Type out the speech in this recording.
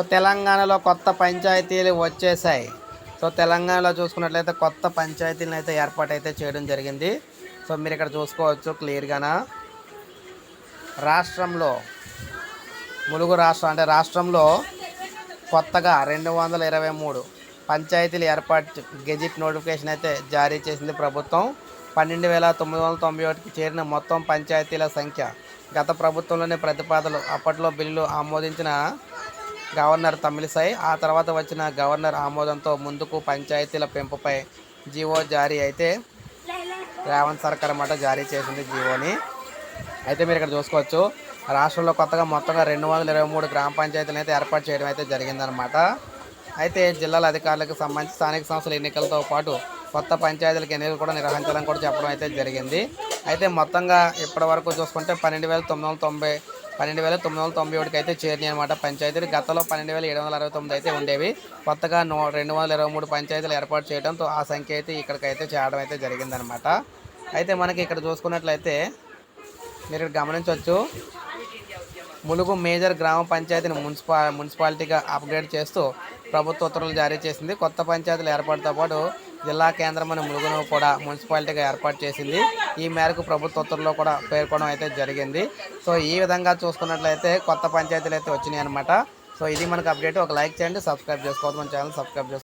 So తెలంగాణలో కొత్త పంచాయతీలు వచ్చేసాయి. సో తెలంగాణలో చూసుకున్నట్లయితే కొత్త పంచాయతీలను అయితే ఏర్పాటు అయితే చేయడం జరిగింది. సో మీరు ఇక్కడ చూసుకోవచ్చు క్లియర్గానా. రాష్ట్రంలో ములుగు రాష్ట్రం అంటే రాష్ట్రంలో కొత్తగా రెండు వందల ఇరవై మూడు పంచాయతీలు ఏర్పాటు గెజిట్ నోటిఫికేషన్ అయితే జారీ చేసింది ప్రభుత్వం. పన్నెండు వేల తొమ్మిది వందల తొంభై ఒకటికి చేరిన మొత్తం పంచాయతీల సంఖ్య గత ప్రభుత్వంలోని ప్రతిపాదనలు అప్పట్లో బిల్లులు ఆమోదించిన గవర్నర్ తమిళిసై ఆ తర్వాత వచ్చిన గవర్నర్ ఆమోదంతో ముందుకు పంచాయతీల పెంపుపై జీవో జారీ అయితే రేవంత్ సర్కార్ అన్నమాట జారీ చేసింది జీవోని. అయితే మీరు ఇక్కడ చూసుకోవచ్చు రాష్ట్రంలో కొత్తగా మొత్తంగా రెండు వందల ఇరవై మూడు గ్రామ పంచాయతీలను అయితే ఏర్పాటు చేయడం అయితే జరిగిందనమాట అయితే జిల్లాల అధికారులకు సంబంధించి స్థానిక సంస్థల ఎన్నికలతో పాటు కొత్త పంచాయతీలకు ఎన్నికలు కూడా నిర్వహించాలని కూడా చెప్పడం అయితే జరిగింది. అయితే మొత్తంగా ఇప్పటి వరకు చూసుకుంటే పన్నెండు వేల తొమ్మిది వందల తొంభై పన్నెండు వేల తొమ్మిది వందల తొంభై ఒకటికి అయితే చేరినాయి అనమాట పంచాయతీలు గతంలో పన్నెండు వేల ఏడు వందల అరవై తొమ్మిది అయితే ఉండేవి. కొత్తగా నూ రెండు వందల ఇరవై మూడు పంచాయతీలు ఏర్పాటు చేయడంతో ఆ సంఖ్య అయితే ఇక్కడికైతే చేరడం అయితే జరిగిందనమాట అయితే మనకి ఇక్కడ చూసుకున్నట్లయితే మీరు ఇక్కడ గమనించవచ్చు ములుగు మేజర్ గ్రామ పంచాయతీని మున్సిపా మున్సిపాలిటీగా అప్గ్రేడ్ చేస్తూ ప్రభుత్వ ఉత్తర్వులు జారీ చేసింది. కొత్త పంచాయతీల ఏర్పాటుతో పాటు జిల్లా కేంద్రమైన ములుగును కూడా మున్సిపాలిటీగా ఏర్పాటు చేసింది. ఈ మేరకు ప్రభుత్వ ఉత్తర్వులో కూడా పేర్కొనడం అయితే జరిగింది. సో ఈ విధంగా చూసుకున్నట్లయితే కొత్త పంచాయతీలు అయితే వచ్చినాయి అనమాట సో ఇది మనకు అప్డేట్. ఒక లైక్ చేయండి సబ్స్క్రైబ్ చేసుకోవద్దు. మన ఛానల్ సబ్స్క్రైబ్ చేసుకోండి